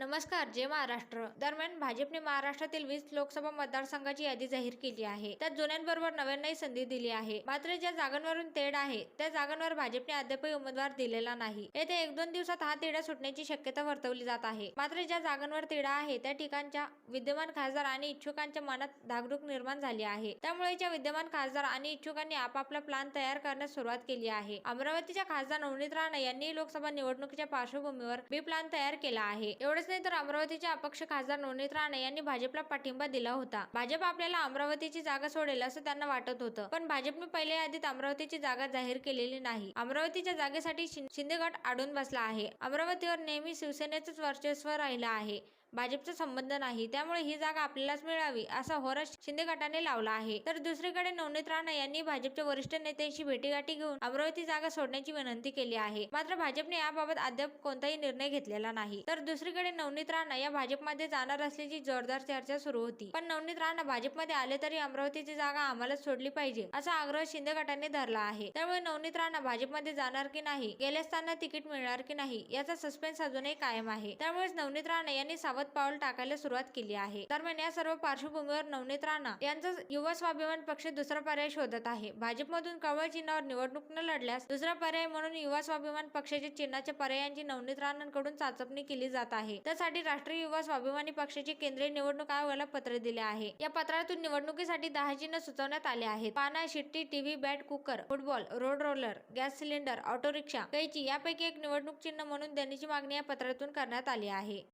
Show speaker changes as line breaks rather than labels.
नमस्कार जय महाराष्ट्र. दरम्यान भाजपने महाराष्ट्रातील वीस लोकसभा मतदारसंघाची यादी जाहीर केली आहे. त्यात जुन्यांबरोबर नव्यांनाही संधी दिली आहे. मात्र ज्या जागांवरून तेढ आहे त्या जागांवर भाजपने अद्यापही उमेदवार दिलेला नाही. येत्या एक दोन दिवसात हा तेढा सुटण्याची शक्यता वर्तवली जात आहे. मात्र ज्या जागांवर तेढा आहे त्या ठिकाणच्या विद्यमान खासदार आणि इच्छुकांच्या मनात धागडूक निर्माण झाली आहे. त्यामुळे ज्या विद्यमान खासदार आणि इच्छुकांनी आपापला प्लान तयार करण्यास सुरुवात केली आहे. अमरावतीच्या खासदार नवनीत राणा यांनी लोकसभा निवडणुकीच्या पार्श्वभूमीवर बी प्लान तयार केला आहे. एवढं एवढंच नाही तर अमरावतीचे अपक्ष खासदार नवनीत राणे यांनी भाजपला पाठिंबा दिला होता. भाजप आपल्याला अमरावतीची जागा सोडेल असं त्यांना वाटत होतं. पण भाजपने पहिल्या यादीत अमरावतीची जागा जाहीर केलेली नाही. अमरावतीच्या जागेसाठी शिंदे गट आढून बसला आहे. अमरावतीवर नेहमी शिवसेनेचंच वर्चस्व राहिलं आहे. भाजपचा संबंध नाही त्यामुळे ही जागा आपल्यालाच मिळावी असा होरा शिंदे गटाने लावला आहे. तर दुसरीकडे नवनीत राणा यांनी भाजपच्या वरिष्ठ नेत्यांशी भेटीगाठी घेऊन अमरावती जागा सोडण्याची विनंती केली आहे. मात्र भाजपने याबाबत अद्याप कोणताही निर्णय घेतलेला नाही. तर दुसरीकडे नवनीत राणा या भाजपमध्ये जाणार असल्याची जोरदार चर्चा सुरू होती. पण नवनीत राणा भाजपमध्ये आले तरी अमरावतीची जागा आम्हालाच सोडली पाहिजे असा आग्रह शिंदे गटाने धरला आहे. त्यामुळे नवनीत राणा भाजपमध्ये जाणार की नाही गेल्यास त्यांना तिकीट मिळणार की नाही याचा सस्पेन्स अजूनही कायम आहे. त्यामुळेच नवनीत राणा यांनी सावध पाऊल टाकायला सुरुवात केली आहे. दरम्यान या सर्व पार्श्वभूमीवर नवनीत राणा यांचा युवा स्वाभिमान पक्ष दुसरा पर्याय शोधत आहे. भाजपमधून कवळ चिन्हावर निवडणूक न लढल्यास दुसरा पर्याय म्हणून युवा स्वाभिमान पक्षाच्या चिन्हाच्या पर्यायांची नवनीत राणांकडून चाचपणी केली जात आहे. त्यासाठी राष्ट्रीय युवा स्वाभिमानी पक्षाचे केंद्रीय निवडणूक आयोगाला पत्र दिले आहे. या पत्रातून निवडणुकीसाठी दहा चिन्ह सुचवण्यात आले आहेत. पाना शिट्टी TV bat cooker football road roller gas cylinder auto rickshaw कैची यापैकी एक निवडणूक चिन्ह म्हणून देण्याची मागणी या पत्रातून करण्यात आली आहे.